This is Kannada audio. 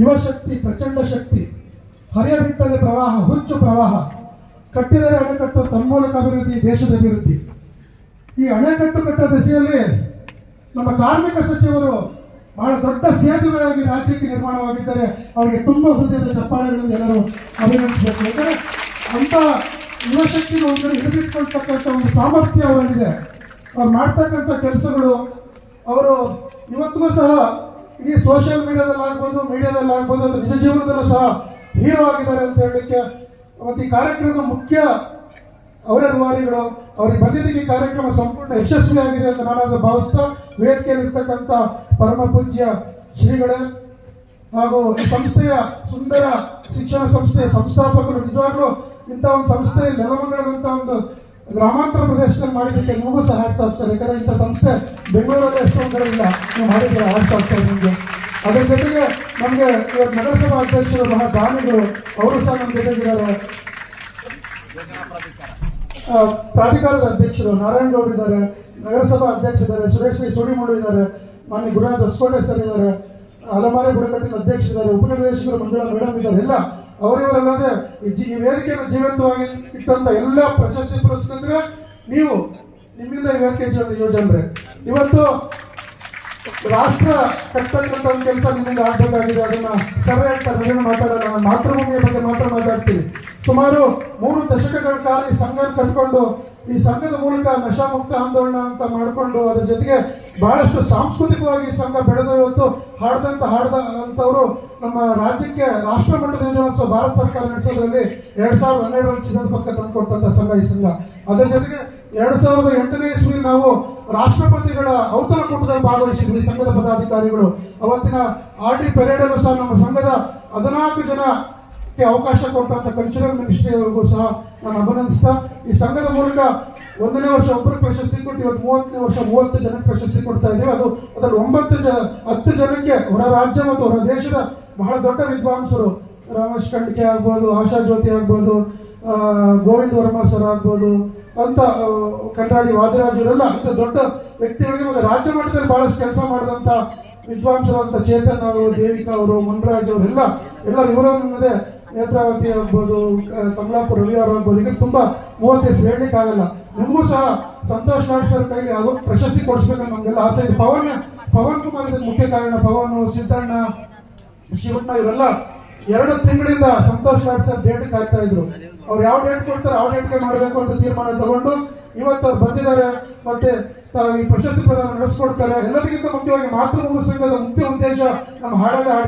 ಯುವಶಕ್ತಿ, ಪ್ರಚಂಡ ಶಕ್ತಿ ಹರಿಯಬಿಟ್ಟಲ್ಲಿ ಪ್ರವಾಹ, ಹುಚ್ಚು ಪ್ರವಾಹ, ಕಟ್ಟಿದರೆ ಅಣೆಕಟ್ಟು, ತನ್ಮೂಲಕ ಅಭಿವೃದ್ಧಿ, ದೇಶದ ಅಭಿವೃದ್ಧಿ. ಈ ಅಣೆಕಟ್ಟು ಕಟ್ಟೋ ದಿಸೆಯಲ್ಲಿ ನಮ್ಮ ಕಾರ್ಮಿಕ ಸಚಿವರು ಬಹಳ ದೊಡ್ಡ ಸೇತುವೆಯಾಗಿ ರಾಜ್ಯಕ್ಕೆ ನಿರ್ಮಾಣವಾಗಿದ್ದಾರೆ ಅವರಿಗೆ ತುಂಬ ಹೃದಯದ ಚಪ್ಪಾಳೆಗಳನ್ನು ಎಲ್ಲರೂ ಅಭಿನಂದಿಸಬೇಕು. ಯಾಕಂದರೆ ಅಂಥ ಯುವಶಕ್ತಿನ ಒಂದು ಹಿಡಿದಿಟ್ಕೊಳ್ತಕ್ಕಂಥ ಒಂದು ಸಾಮರ್ಥ್ಯ ಅವರಲ್ಲಿದೆ. ಅವ್ರು ಮಾಡ್ತಕ್ಕಂಥ ಕೆಲಸಗಳು, ಅವರು ಇವತ್ತಿಗೂ ಸಹ ಇಡೀ ಸೋಷಿಯಲ್ ಮೀಡಿಯಾದಲ್ಲಿ ಆಗ್ಬೋದು ಮೀಡಿಯಾದಲ್ಲಿ ಆಗ್ಬೋದು ಅಥವಾ ನಿಜ ಜೀವನದಲ್ಲೂ ಸಹ ಹೀರೋ ಆಗಿದ್ದಾರೆ ಅಂತ ಹೇಳಲಿಕ್ಕೆ ಮತ್ತು ಈ ಕಾರ್ಯಕ್ರಮದ ಮುಖ್ಯ ಅವರ ಅವ್ರಿಗೆ ಬಂದಿದ್ದಕ್ಕೆ ಈ ಕಾರ್ಯಕ್ರಮ ಸಂಪೂರ್ಣ ಯಶಸ್ವಿಯಾಗಿದೆ ಅಂತ ನಾನಾದರೂ ಭಾವಿಸ್ತಾ ವೇದಿಕೆಯಲ್ಲಿರ್ತಕ್ಕಂಥ ಪರಮ ಪೂಜ್ಯ ಶ್ರೀಗಳೇ ಹಾಗೂ ಈ ಸಂಸ್ಥೆಯ ಸುಂದರ ಶಿಕ್ಷಣ ಸಂಸ್ಥೆಯ ಸಂಸ್ಥಾಪಕರು ನಿಜವಾಗ್ಲೂ ಇಂಥ ಒಂದು ಸಂಸ್ಥೆ ನೆಲಮಂಗಳದಂಥ ಒಂದು ಗ್ರಾಮಾಂತರ ಪ್ರದೇಶದಲ್ಲಿ ಮಾಡಿದ್ದಕ್ಕೆ ನಿಮಗೂ ಸಹ ಹ್ಯಾಟ್ಸ್ ಆಫ್ ಸರ್. ಯಾಕಂದ್ರೆ ಇಂಥ ಸಂಸ್ಥೆ ಬೆಂಗಳೂರಲ್ಲಿ ಎಷ್ಟೊಂದು ಕಡೆ ಇಲ್ಲ ನೀವು ಮಾಡಿದ್ರೆ ಹ್ಯಾಟ್ಸ್ ಆಫ್ ಸರ್ ನಿಮಗೆ. ಅದ್ರ ಜೊತೆಗೆ ನಮಗೆ ಇವತ್ತು ನಗರಸಭಾ ಅಧ್ಯಕ್ಷರು ಬಹಳ ದಾನಿಗಳು, ಅವರು ಸಹ ನಮ್ಮ ಜೊತೆಗಿದ್ದಾರೆ. ಪ್ರಾಧಿಕಾರದ ಅಧ್ಯಕ್ಷರು ನಾರಾಯಣ ಗೌಡ್ರು ಇದ್ದಾರೆ, ನಗರಸಭಾ ಅಧ್ಯಕ್ಷರಿದ್ದಾರೆ ಸುರೇಶ್ ವಿ ಸುಡಿಮೂಡು ಇದ್ದಾರೆ, ಮಾನ್ಯ ಗುರುನಾಥ್ ಹೊಸಕೋಟೆ ಸರ್ ಇದ್ದಾರೆ, ಅಲಮಾರಿ ಬುಡಕಟ್ಟಿನ ಅಧ್ಯಕ್ಷರಿದ್ದಾರೆ ಉಪನಿರ್ದೇಶಕರು ಮಂಜುಳಾ ಮೇಡಮ್ ಇದ್ದಾರೆ. ಎಲ್ಲ ಅವರಿವರಲ್ಲದೆ ಈ ವೇದಿಕೆಯನ್ನು ಜೀವಂತವಾಗಿ ಇಟ್ಟಂತ ಎಲ್ಲ ಪ್ರಶಸ್ತಿ ಪುರಸ್ಕೃತರೆ ನೀವು ನಿಮ್ಮಿಂದ ಈ ವೇದಿಕೆ ಯೋಜನೆ ಇವತ್ತು ರಾಷ್ಟ್ರ ಕಟ್ಟತಕ್ಕಂಥ ಒಂದು ಕೆಲಸ ನಿಮ್ಮಿಂದ ಆಗಬೇಕಾಗಿದೆ. ಅದನ್ನ ಸರ್ವೆ ಅಂತ ನಾನು ಮಾತಾಡಲ್ಲ ನಾನು ಮಾತೃಭೂಮಿಯ ಬಗ್ಗೆ ಮಾತ್ರ ಮಾತಾಡ್ತೀನಿ. ಸುಮಾರು ಮೂರು ದಶಕಗಳ ಕಾಲ ಈ ಸಂಘ ಕಟ್ಕೊಂಡು ಈ ಸಂಘದ ಮೂಲಕ ನಶಾಮುಕ್ತ ಆಂದೋಲನ ಅಂತ ಮಾಡಿಕೊಂಡು ಅದ್ರ ಜೊತೆಗೆ ಬಹಳಷ್ಟು ಸಾಂಸ್ಕೃತಿಕವಾಗಿ ಸಂಘ ಬೆಳೆದ ಇವತ್ತು ಹಾಡ್ದಂತ ಹಾಡ್ದ ಅಂತವರು ನಮ್ಮ ರಾಜ್ಯಕ್ಕೆ ರಾಷ್ಟ್ರ ಮಟ್ಟದ ಯೋಜನೋತ್ಸವ ಭಾರತ ಸರ್ಕಾರ ನಡೆಸೋದ್ರಲ್ಲಿ ಎರಡ್ ಸಾವಿರದ ಹನ್ನೆರಡರಲ್ಲಿ ಚಿನ್ನದ ಪಕ್ಕ ತಂದುಕೊಟ್ಟಂತ ಸಂಘ ಈ ಸಂಘ. ಅದರ ಜೊತೆಗೆ ಎರಡ್ ಸಾವಿರದ ಎಂಟನೇ ಇಸ್ವಿ ನಾವು ರಾಷ್ಟ್ರಪತಿಗಳ ಔತಣಕೂಟದಲ್ಲಿ ಭಾಗವಹಿಸಿದ್ವಿ ಸಂಘದ ಪದಾಧಿಕಾರಿಗಳು. ಅವತ್ತಿನ ಆರ್ ಡಿ ಪೆರೇಡಲ್ಲೂ ಸಹ ನಮ್ಮ ಸಂಘದ ಹದಿನಾಲ್ಕು ಜನಕ್ಕೆ ಅವಕಾಶ ಕೊಟ್ಟಂತ ಕಲ್ಚರಲ್ ಮಿನಿಸ್ಟ್ರಿ ಅವರಿಗೂ ಸಹ ನಾನು ಅಭಿನಂದಿಸ್ತಾ ಈ ಸಂಘದ ಮೂಲಕ ಒಂದನೇ ವರ್ಷ ಒಬ್ಬರು ಪ್ರಶಸ್ತಿ ಕೊಟ್ಟು, ಇವತ್ತು ಮೂವತ್ತನೇ ವರ್ಷ ಮೂವತ್ತು ಜನಕ್ಕೆ ಪ್ರಶಸ್ತಿ ಕೊಡ್ತಾ ಇದ್ದೀವಿ. ಅದು ಅದರಲ್ಲಿ ಒಂಬತ್ತು ಜನ, ಹತ್ತು ಜನಕ್ಕೆ ಹೊರ ರಾಜ್ಯ ಮತ್ತು ಹೊರ ದೇಶದ ಬಹಳ ದೊಡ್ಡ ವಿದ್ವಾಂಸರು. ರಮೇಶ್ ಖಂಡ್ಕೆ ಆಗ್ಬೋದು, ಆಶಾ ಜ್ಯೋತಿ ಆಗ್ಬೋದು ಗೋವಿಂದ ವರ್ಮಾ ಸರ್ ಆಗ್ಬೋದು, ಅಂತ ಕನ್ನಡಿ ವಾದಿರಾಜರೆಲ್ಲ ಅಂತ ದೊಡ್ಡ ವ್ಯಕ್ತಿಗಳಿಗೆ ಮತ್ತೆ ರಾಜ್ಯ ಮಟ್ಟದಲ್ಲಿ ಬಹಳಷ್ಟು ಕೆಲಸ ಮಾಡಿದಂಥ ವಿದ್ವಾಂಸರಂತ ಚೇತನ್ ಅವರು, ದೇವಿಕಾ ಅವರು, ಮುನ್ರಾಜ್ ಅವರೆಲ್ಲ ಎಲ್ಲ ಇವರನ್ನದೇ ನೇತ್ರಾವತಿ ಆಗ್ಬೋದು ಕಮಲಾಪುರ ರವಿ ಅವರು ಆಗ್ಬೋದು. ಈಗ ತುಂಬ ಮೂವತ್ತೈದು ಹೇಳಲಿಕ್ಕಾಗಲ್ಲ ನಿಮಗೂ ಸಹ ಸಂತೋಷ್ ರಾಜ್ ಸರ್ ಕೈಲಿ. ಅದು ಪ್ರಶಸ್ತಿ ಕೊಡಿಸ್ಬೇಕಂತ ನಮಗೆಲ್ಲ ಆಸೆ ಇದೆ. ಪವನ್ ಪವನ್ ಕುಮಾರ್ ಇದಕ್ಕೆ ಮುಖ್ಯ ಕಾರಣ ಪವನ್, ಸಿದ್ದಣ್ಣ, ಶಿವಣ್ಣ ಇವರೆಲ್ಲ ಎರಡು ತಿಂಗಳಿಂದ ಸಂತೋಷ್ ರಾಜ್ ಸರ್ ಡೇಟ್ ಕಾಯ್ತಾ ಇದ್ರು. ಅವ್ರು ಯಾವ ಡೇಟ್ ಕೊಡ್ತಾರೆ ಯಾವ ಡೇಟ್ಗೆ ಮಾಡಬೇಕು ಅಂತ ತೀರ್ಮಾನ ತಗೊಂಡು ಇವತ್ತು ಅವ್ರು ಬಂದಿದ್ದಾರೆ. ಮತ್ತೆ ಈ ಪ್ರಶಸ್ತಿ ಪ್ರದಾನ ನಡೆಸ್ಕೊಡ್ತಾರೆ. ಎಲ್ಲದಕ್ಕಿಂತ ಮುಖ್ಯವಾಗಿ ಮಾತೃಭೂಮಿ ಸಂಘದ ಮುಖ್ಯ ಉದ್ದೇಶ ನಮ್ಮ ಹಾಡಲ್ಲಿ ಹಾಡ್